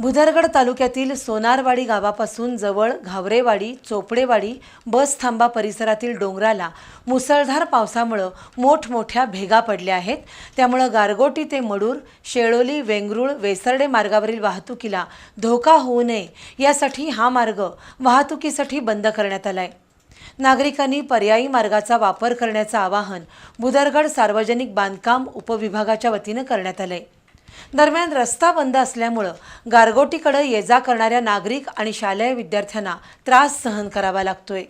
भुदरगड तालुक्यातील सोनारवाडी गावापासून जवळ घावरेवाडी चोपडेवाडी बस थांबा परिसरातील डोंगराला मुसळधार पावसामुळं मोठमोठ्या भेगा पडल्या आहेत. त्यामुळं गारगोटी ते मडूर शेळोली वेंगरुळ वेसर्डे मार्गावरील वाहतुकीला धोका होऊ नये यासाठी हा मार्ग वाहतुकीसाठी बंद करण्यात आला आहे नागरिकांनी पर्यायी मार्गाचा वापर करण्याचं आवाहन भुदरगड सार्वजनिक बांधकाम उपविभागाच्या वतीनं करण्यात आलं आहे दरम्यान रस्ता बंद असल्यामुळं गारगोटीकडे ये जा करणाऱ्या नागरिक आणि शालेय विद्यार्थ्यांना त्रास सहन करावा लागतोय.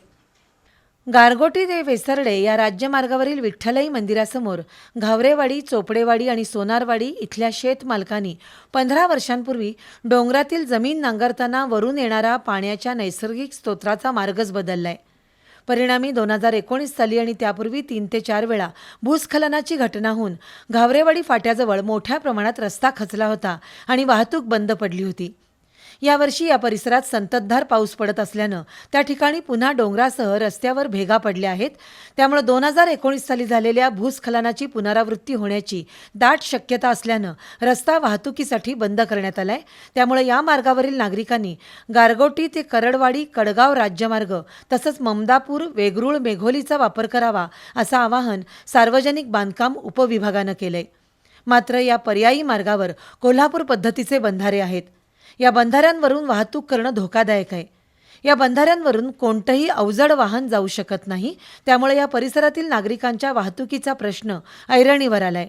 गारगोटी ते वेसरडे या राज्यमार्गावरील विठ्ठलई मंदिरासमोर घावरेवाडी चोपडेवाडी आणि सोनारवाडी इथल्या शेतमालकांनी पंधरा वर्षांपूर्वी डोंगरातील जमीन नांगरताना वरून येणारा पाण्याच्या नैसर्गिक स्तोत्राचा मार्गच बदललाय. परिणामी दोन हजार एकोणीस साली आणि त्यापूर्वी तीन ते चार वेळा भूस्खलनाची घटना होऊन घावरेवाडी फाट्याजवळ मोठ्या प्रमाणात रस्ता खचला होता आणि वाहतूक बंद पडली होती. यावर्षी या परिसरात संततधार पाऊस पडत असल्यानं त्या ठिकाणी पुन्हा डोंगरासह रस्त्यावर भेगा पडल्या आहेत. त्यामुळे दोन हजार एकोणीस साली झालेल्या भूस्खलनाची पुनरावृत्ती होण्याची दाट शक्यता असल्यानं रस्ता वाहतुकीसाठी बंद करण्यात आलाय. त्यामुळे या मार्गावरील नागरिकांनी गारगोटी ते करडवाडी कडगाव राज्यमार्ग तसंच ममदापूर वेगरुळ मेघोलीचा वापर करावा असं आवाहन सार्वजनिक बांधकाम उपविभागानं केलंय. मात्र या पर्यायी मार्गावर कोल्हापूर पद्धतीचे बंधारे आहेत. या बंधाऱ्यांवरून वाहतूक करणं धोकादायक आहे. या बंधाऱ्यांवरून कोणतंही अवजड वाहन जाऊ शकत नाही. त्यामुळे या परिसरातील नागरिकांच्या वाहतुकीचा प्रश्न ऐरणीवर आलाय.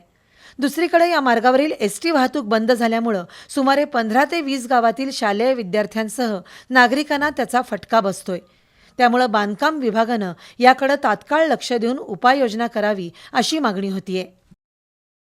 दुसरीकडे या मार्गावरील एस टी वाहतूक बंद झाल्यामुळं सुमारे पंधरा ते वीस गावातील शालेय विद्यार्थ्यांसह नागरिकांना त्याचा फटका बसतोय. त्यामुळं बांधकाम विभागानं याकडे तात्काळ लक्ष देऊन उपाययोजना करावी अशी मागणी होतीये.